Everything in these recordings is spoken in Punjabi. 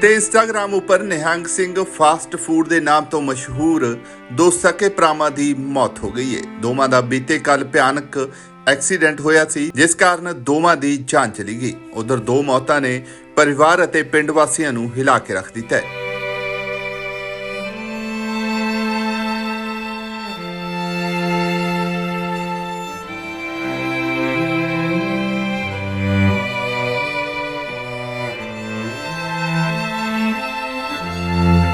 ਤੇ ਇੰਸਟਾਗ੍ਰam ਉੱਪਰ ਨਿਹੰਗ ਸਿੰਘ ਫਾਸਟ ਫੂਡ ਦੇ ਨਾਮ ਤੋਂ ਮਸ਼ਹੂਰ ਦੋ ਸਕੇ ਭਰਾਵਾਂ ਦੀ ਮੌਤ ਹੋ ਗਈ ਹੈ ਦੋਵਾਂ ਦਾ ਬੀਤੇ ਕੱਲ ਭਿਆਨਕ ਐਕਸੀਡੈਂਟ ਹੋਇਆ ਸੀ, ਜਿਸ ਕਾਰਨ ਦੋਵਾਂ ਦੀ ਜਾਨ ਚਲੀ ਗਈ। ਉਧਰ ਦੋ ਮੌਤਾਂ ਨੇ ਪਰਿਵਾਰ ਅਤੇ ਪਿੰਡ ਵਾਸੀਆਂ ਨੂੰ ਹਿਲਾ ਕੇ ਰੱਖ ਦਿੱਤਾ ਹੈ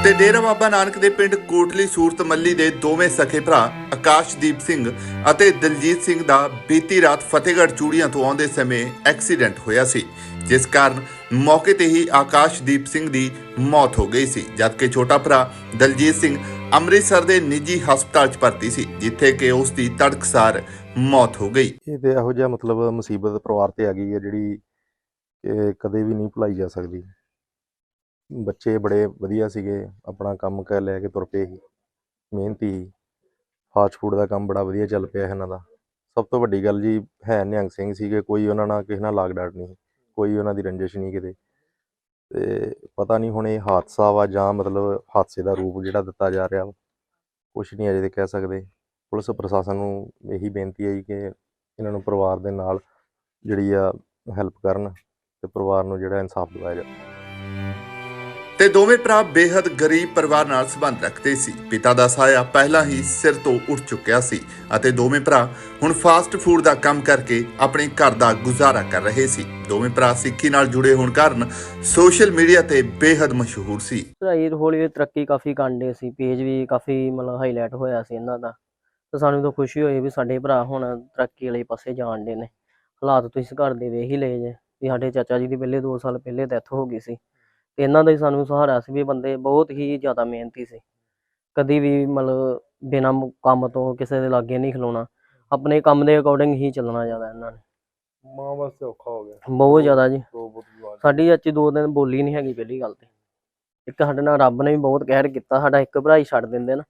ਤੇ ਡੇਰਾ ਬਾਬਾ ਨਾਨਕ ਦੇ ਪਿੰਡ ਕੋਟਲੀ ਸੂਰਤ ਮੱਲੀ ਦੇ ਦੋਵੇਂ ਸਖੇ ਭਰਾ ਆਕਾਸ਼ਦੀਪ ਸਿੰਘ ਅਤੇ ਦਲਜੀਤ ਸਿੰਘ ਦਾ ਬੀਤੀ ਰਾਤ ਫਤਿਹਗੜ੍ਹ ਚੂੜੀਆਂ ਤੋਂ ਆਉਂਦੇ ਸਮੇਂ ਐਕਸੀਡੈਂਟ ਹੋਇਆ ਸੀ, ਜਿਸ ਕਾਰਨ ਮੌਕੇ ਤੇ ਹੀ ਆਕਾਸ਼ਦੀਪ ਸਿੰਘ ਦੀ ਮੌਤ ਹੋ ਗਈ ਸੀ, ਜਦਕਿ ਛੋਟਾ ਭਰਾ ਦਲਜੀਤ ਸਿੰਘ ਅੰਮ੍ਰਿਤਸਰ ਦੇ ਨਿੱਜੀ ਹਸਪਤਾਲ 'ਚ ਭਰਤੀ ਸੀ, ਜਿੱਥੇ ਕਿ ਉਸ ਦੀ ਤੜਕਸਾਰ ਮੌਤ ਹੋ ਗਈ। ਇਹ ਤੇ ਇਹੋ ਜਿਹਾ ਮਤਲਬ ਮੁਸੀਬਤ ਪਰਿਵਾਰ ਤੇ ਆ ਗਈ ਹੈ ਜਿਹੜੀ ਕਦੇ ਵੀ ਨਹੀਂ ਭੁਲਾਈ ਜਾ ਸਕਦੀ। ਬੱਚੇ ਬੜੇ ਵਧੀਆ ਸੀਗੇ, ਆਪਣਾ ਕੰਮ ਕਰ ਲੈ ਕੇ ਤੁਰ ਪਏ ਸੀ। ਮਿਹਨਤੀ ਫਾਸਟ ਫੂਡ ਦਾ ਕੰਮ ਬੜਾ ਵਧੀਆ ਚੱਲ ਪਿਆ ਇਹਨਾਂ ਦਾ। ਸਭ ਤੋਂ ਵੱਡੀ ਗੱਲ ਜੀ ਹੈ ਨਿਹੰਗ ਸਿੰਘ ਸੀਗੇ, ਕੋਈ ਉਹਨਾਂ ਨਾਲ ਕਿਸੇ ਨਾਲ ਲਾਗ ਡਾਟ ਨਹੀਂ ਕੋਈ ਉਹਨਾਂ ਦੀ ਰੰਜਿਸ਼ ਨਹੀਂ ਕਿਤੇ। ਤੇ ਪਤਾ ਨਹੀਂ ਹੁਣ ਇਹ ਹਾਦਸਾ ਵਾ ਜਾਂ ਮਤਲਬ ਹਾਦਸੇ ਦਾ ਰੂਪ ਜਿਹੜਾ ਦਿੱਤਾ ਜਾ ਰਿਹਾ ਕੁਝ ਨਹੀਂ ਅਜੇ ਤੇ ਕਹਿ ਸਕਦੇ। ਪੁਲਿਸ ਪ੍ਰਸ਼ਾਸਨ ਨੂੰ ਇਹੀ ਬੇਨਤੀ ਹੈ ਜੀ ਕਿ ਇਹਨਾਂ ਨੂੰ ਪਰਿਵਾਰ ਦੇ ਨਾਲ ਜਿਹੜੀ ਆ ਹੈਲਪ ਕਰਨ ਤੇ ਪਰਿਵਾਰ ਨੂੰ ਜਿਹੜਾ ਇਨਸਾਫ ਦਿਵਾਇਆ ਜਾਵੇ। ਤੇ ਦੋਵੇਂ ਭਰਾ ਬੇहद ਗਰੀਬ ਪਰਿਵਾਰ ਨਾਲ ਸੰਬੰਧ ਰੱਖਦੇ ਸੀ। ਪਿਤਾ ਦਾ ਸਾਇਆ ਪਹਿਲਾਂ ਹੀ ਸਿਰ ਤੋਂ ਉੱਠ ਚੁੱਕਿਆ ਸੀ ਅਤੇ ਦੋਵੇਂ ਭਰਾ ਹੁਣ ਫਾਸਟ ਫੂਡ ਦਾ ਕੰਮ ਕਰਕੇ ਆਪਣੇ ਘਰ ਦਾ ਗੁਜ਼ਾਰਾ ਕਰ ਰਹੇ ਸੀ। ਦੋਵੇਂ ਭਰਾ ਸਿੱਖੀ ਨਾਲ ਜੁੜੇ ਹੋਣ ਕਾਰਨ ਸੋਸ਼ਲ ਮੀਡੀਆ ਤੇ ਬੇहद ਮਸ਼ਹੂਰ ਸੀ। ਭਾਈ ਹੌਲੀ ਹੌਲੀ ਤਰੱਕੀ ਕਾਫੀ ਕਾਂਡੇ ਸੀ। ਪੇਜ ਵੀ ਕਾਫੀ ਮਤਲਬ ਹਾਈਲਾਈਟ ਹੋਇਆ ਸੀ ਇਹਨਾਂ ਦਾ। ਤਾਂ ਸਾਨੂੰ ਤਾਂ ਖੁਸ਼ੀ ਹੋਈ ਵੀ ਸਾਡੇ ਭਰਾ ਹੁਣ ਤਰੱਕੀ ਵਾਲੇ ਪਾਸੇ ਜਾਣ ਦੇ ਨੇ। ਹਾਲਾਤ ਤੁਸੀਂ ਘਰ ਦੇ ਵੇਖ ਹੀ ਲਏ ਜੇ ਸਾਡੇ ਚਾਚਾ ਜੀ ਦੀ ਪਹਿਲੇ 2 ਸਾਲ ਪਹਿਲੇ ਡੈਥ ਹੋ ਗਈ ਸੀ। ਤੇ ਇਹਨਾਂ ਦਾ ਹੀ ਸਾਨੂੰ ਸਹਾਰਾ ਸੀ ਵੀ ਬੰਦੇ ਬਹੁਤ ਹੀ ਜ਼ਿਆਦਾ ਮਿਹਨਤੀ ਸੀ। ਕਦੀ ਵੀ ਮਤਲਬ ਬਿਨਾਂ ਕੰਮ ਤੋਂ ਕਿਸੇ ਦੇ ਲਾਗੇ ਨਹੀਂ ਖਲੋਣਾ। ਆਪਣੇ ਕੰਮ ਦੇ ਅਕੋਰਡਿੰਗ ਹੀ ਚੱਲਣਾ ਜ਼ਿਆਦਾ ਇਹਨਾਂ ਨੇ। ਮਾਂ ਵਾਸਤੇ ਔਖਾ ਹੋ ਗਿਆ। ਬਹੁਤ ਜ਼ਿਆਦਾ ਜੀ। ਸਾਡੀ ਚਾਚੀ ਦੋ ਦਿਨ ਬੋਲੀ ਨਹੀਂ ਹੈਗੀ ਪਹਿਲੀ ਗੱਲ ਤੇ। ਇੱਕ ਸਾਡੇ ਨਾਲ ਰੱਬ ਨੇ ਵੀ ਬਹੁਤ ਕਹਿਰ ਕੀਤਾ ਸਾਡਾ ਇੱਕ ਭਰਾ ਹੀ ਛੱਡ ਦਿੰਦੇ ਨਾ।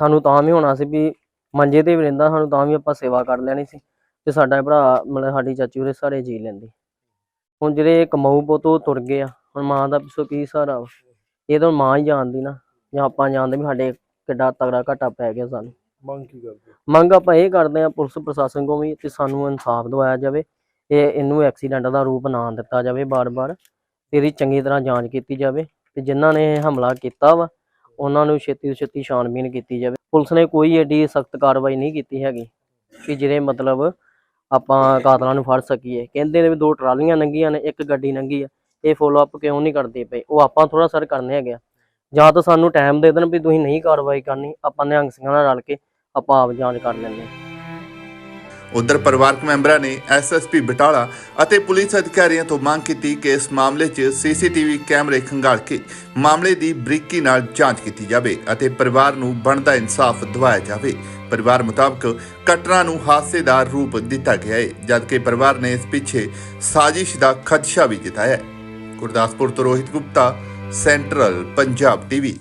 ਸਾਨੂੰ ਤਾਂ ਵੀ ਹੋਣਾ ਸੀ ਵੀ ਮੰਜੇ ਤੇ ਵੀ ਰਹਿੰਦਾ ਸਾਨੂੰ ਤਾਂ ਵੀ ਆਪਾਂ ਸੇਵਾ ਕਰ ਲੈਣੀ ਸੀ। ਤੇ ਸਾਡਾ ਭਰਾ ਮਤਲਬ ਸਾਡੀ ਚਾਚੀ ਉਹਦੇ ਸਾਰੇ ਜੀ ਲੈਂਦੀ। ਹੁਣ ਜਿਹੜੇ ਕਮਾਊ ਪੁੱਤ ਉਹ ਤੁਰ ਗਏ ਆ। ਹੁਣ ਮਾਂ ਦਾ ਪਿੱਛੋਂ ਕੀ ਸਹਾਰਾ ਵਾ? ਇਹ ਤਾਂ ਮਾਂ ਹੀ ਜਾਣਦੀ ਨਾ ਜਾਂ ਆਪਾਂ ਜਾਣਦੇ ਵੀ ਸਾਡੇ ਕਿੱਡਾ ਤਗੜਾ ਘਾਟਾ ਪੈ ਗਿਆ ਸਾਨੂੰ। ਮੰਗ ਕੀ ਕਰਦੇ? ਮੰਗ ਆਪਾਂ ਇਹ ਕਰਦੇ ਆ ਪੁਲਿਸ ਪ੍ਰਸ਼ਾਸਨ ਕੋਲ ਵੀ ਕਿ ਸਾਨੂੰ ਇਨਸਾਫ ਦਿਵਾਇਆ ਜਾਵੇ ਇਹ ਇਹਨੂੰ ਐਕਸੀਡੈਂਟ ਦਾ ਰੂਪ ਨਾ ਦਿੱਤਾ ਜਾਵੇ ਬਾਰ-ਬਾਰ ਇਹਦੀ ਚੰਗੀ ਤਰ੍ਹਾਂ ਜਾਂਚ ਕੀਤੀ ਜਾਵੇ ਤੇ ਜਿਨ੍ਹਾਂ ਨੇ ਇਹ ਹਮਲਾ ਕੀਤਾ ਵਾ ਉਹਨਾਂ ਨੂੰ ਛੇਤੀ ਤੋਂ ਛੇਤੀ ਛਾਣਬੀਨ ਕੀਤੀ ਜਾਵੇ। ਪੁਲਿਸ ਨੇ ਕੋਈ ਏਡੀ ਸਖਤ ਕਾਰਵਾਈ ਨਹੀਂ ਕੀਤੀ ਹੈਗੀ ਕਿ ਜਿਹਦੇ ਮਤਲਬ ਆਪਾਂ ਕਾਤਲਾਂ ਨੂੰ ਫੜ ਸਕੀਏ। ਕਹਿੰਦੇ ਨੇ ਵੀ ਦੋ ਟਰਾਲੀਆਂ ਲੰਘੀਆਂ ਨੇ ਇੱਕ ਗੱਡੀ ਲੰਘੀ ਆ ਇਹ ਫੋਲੋ ਅਪ ਕਿਉਂ ਨਹੀਂ ਕਰਦੇ ਪਏ? ਉਹ ਆਪਾਂ ਥੋੜਾ ਸਰ ਕਰਨੇ ਹੈਗੇ ਆ। ਜਾਂ ਤਾਂ ਸਾਨੂੰ ਟਾਈਮ ਦੇ ਦੇਣ ਵੀ ਤੁਸੀਂ ਨਹੀਂ ਕਾਰਵਾਈ ਕਰਨੀ, ਆਪਾਂ ਨਿਹੰਗ ਸਿੰਘਾਂ ਨਾਲ ਰਲ ਕੇ ਆਪਾਂ ਆਪ ਜਾਂਚ ਕਰ ਲੈਂਦੇ ਹਾਂ। ਉਧਰ ਪਰਿਵਾਰਕ ਮੈਂਬਰਾਂ ਨੇ ਐਸਐਸਪੀ ਬਟਾਲਾ ਅਤੇ ਪੁਲਿਸ ਅਧਿਕਾਰੀਆਂ ਤੋਂ ਮੰਗ ਕੀਤੀ ਕਿ ਇਸ ਮਾਮਲੇ 'ਚ ਸੀਸੀਟੀਵੀ ਕੈਮਰੇ ਖੰਗਾਲ ਕੇ ਮਾਮਲੇ ਦੀ ਬਰੀਕੀ ਨਾਲ ਜਾਂਚ ਕੀਤੀ ਜਾਵੇ ਅਤੇ ਪਰਿਵਾਰ ਨੂੰ ਬਣਦਾ ਇਨਸਾਫ ਦਿਵਾਇਆ ਜਾਵੇ। ਪਰਿਵਾਰ ਮੁਤਾਬਕ ਘਟਨਾ ਨੂੰ ਹਾਦਸੇ ਦਾ ਰੂਪ ਦਿੱਤਾ ਗਿਆ ਹੈ, ਜਦਕਿ ਪਰਿਵਾਰ ਨੇ ਇਸ ਪਿੱਛੇ ਸਾਜ਼ਿਸ਼ ਦਾ ਖਦਸ਼ਾ ਵੀ ਜਤਾਇਆ ਹੈ। ਗੁਰਦਾਸਪੁਰ ਤੋਂ ਰੋਹਿਤ ਗੁਪਤਾ ਸੈਂਟਰਲ ਪੰਜਾਬ ਟੀਵੀ।